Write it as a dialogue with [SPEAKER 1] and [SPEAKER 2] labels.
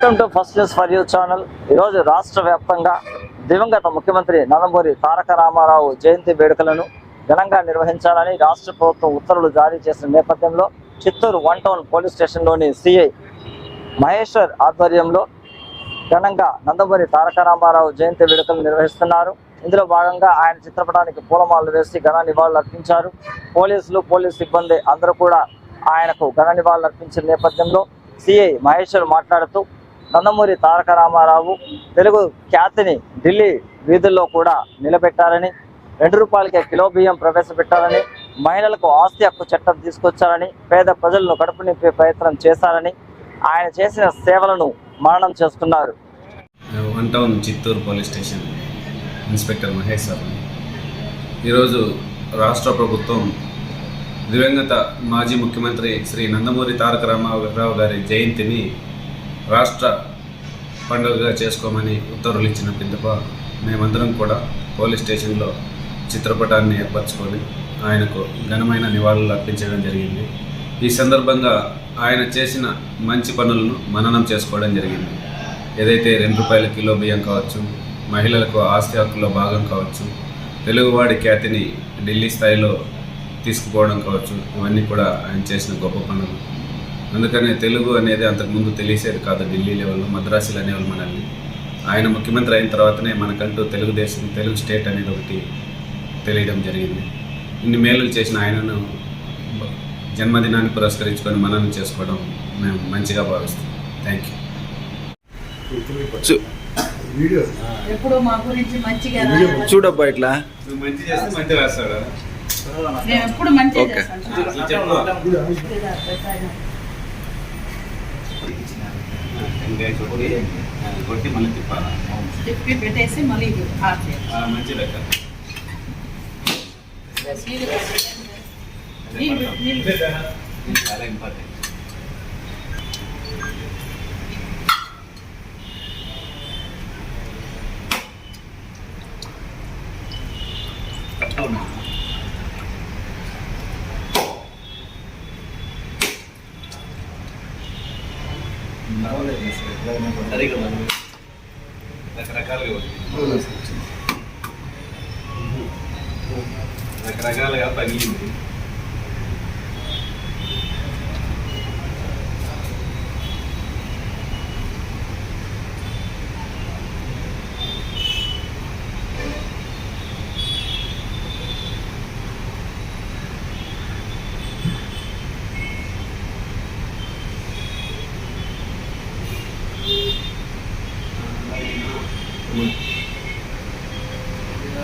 [SPEAKER 1] Welcome to first news for you channel. ఈరోజు రాష్ట్ర వ్యాప్తంగా దివంగత ముఖ్యమంత్రి నందమూరి తారక రామారావు జయంతి వేడుకలను ఘనంగా నిర్వహించాలని రాష్ట్ర ప్రభుత్వం ఉత్తర్వులు జారీ చేసిన నేపథ్యంలో చిత్తూరు వన్ టౌన్ పోలీస్ స్టేషన్లోని సిఐ మహేశ్వర్ ఆధ్వర్యంలో ఘనంగా నందమూరి తారక రామారావు జయంతి వేడుకలు నిర్వహిస్తున్నారు. ఇందులో భాగంగా ఆయన చిత్రపటానికి పూలమాలలు వేసి ఘన నివాళులు అర్పించారు. పోలీసులు పోలీస్ సిబ్బంది అందరూ కూడా ఆయనకు ఘన నివాళులు అర్పించిన నేపథ్యంలో సిఐ మహేశ్వర్ మాట్లాడుతూ నందమూరి తారక రామారావు తెలుగు ఖ్యాతిని ఢిల్లీ వీధుల్లో కూడా నిలబెట్టారని రెండు రూపాయలకే కిలో బియ్యం ప్రవేశపెట్టారని మహిళలకు ఆస్తి హక్కు చట్టం తీసుకొచ్చారని పేద ప్రజలను కడుపు నింపే ప్రయత్నం చేశారని ఆయన చేసిన సేవలను మరణం చేసుకున్నారు
[SPEAKER 2] one town Chittoor police station inspector Mahesh sir. ఈరోజు రాష్ట్ర ప్రభుత్వం దివంగత మాజీ ముఖ్యమంత్రి శ్రీ నందమూరి తారక రామారావు గారి జయంతిని రాష్ట్ర పండుగగా చేసుకోమని ఉత్తర్వులు ఇచ్చిన పిదప మేమందరం కూడా పోలీస్ స్టేషన్లో చిత్రపటాన్ని ఏర్పరచుకొని ఆయనకు ఘనమైన నివాళులు అర్పించడం జరిగింది. ఈ సందర్భంగా ఆయన చేసిన మంచి పనులను మననం చేసుకోవడం జరిగింది. ఏదైతే రెండు రూపాయల కిలో బియ్యం కావచ్చు మహిళలకు ఆస్తి హక్కులో భాగం కావచ్చు తెలుగువాడి ఖ్యాతిని ఢిల్లీ స్థాయిలో తీసుకుపోవడం కావచ్చు ఇవన్నీ కూడా ఆయన చేసిన గొప్ప పనులు. అందుకనే తెలుగు అనేది అంతకుముందు తెలిసేది కాదు ఢిల్లీ లెవెల్లో మద్రాసులు అనేవాళ్ళు మనల్ని ఆయన ముఖ్యమంత్రి అయిన తర్వాతనే మనకంటూ తెలుగుదేశం తెలుగు స్టేట్ అనేది ఒకటి తెలియడం జరిగింది ఇన్ని మేలులు చేసిన ఆయనను జన్మదినాన్ని పురస్కరించుకొని మననం చేసుకోవడం మేము మంచిగా భావిస్తాం థ్యాంక్ యూ
[SPEAKER 3] ఎప్పుడు మా గురించి మంచిగా రాయాలి.
[SPEAKER 4] చూడబ్బా ఇట్లా
[SPEAKER 2] మంచి చేస్తే మంచి రాస్తాడా
[SPEAKER 3] ఎప్పుడు
[SPEAKER 4] ఓకే.
[SPEAKER 3] చేస్తాం
[SPEAKER 2] కొట్టి మళ్ళీ తిప్పాలా
[SPEAKER 3] తిప్పి పెట్టేసి మళ్ళీ ఇది ఆఫ్ చేయాలి.
[SPEAKER 2] ఆ, మంచి లెక్క
[SPEAKER 3] నీళ్ళు నీళ్ళు
[SPEAKER 2] ఇది చాలా ఇంపార్టెంట్ సరిగా ఉంది. రకరకాలుగా. రకరకాలుగా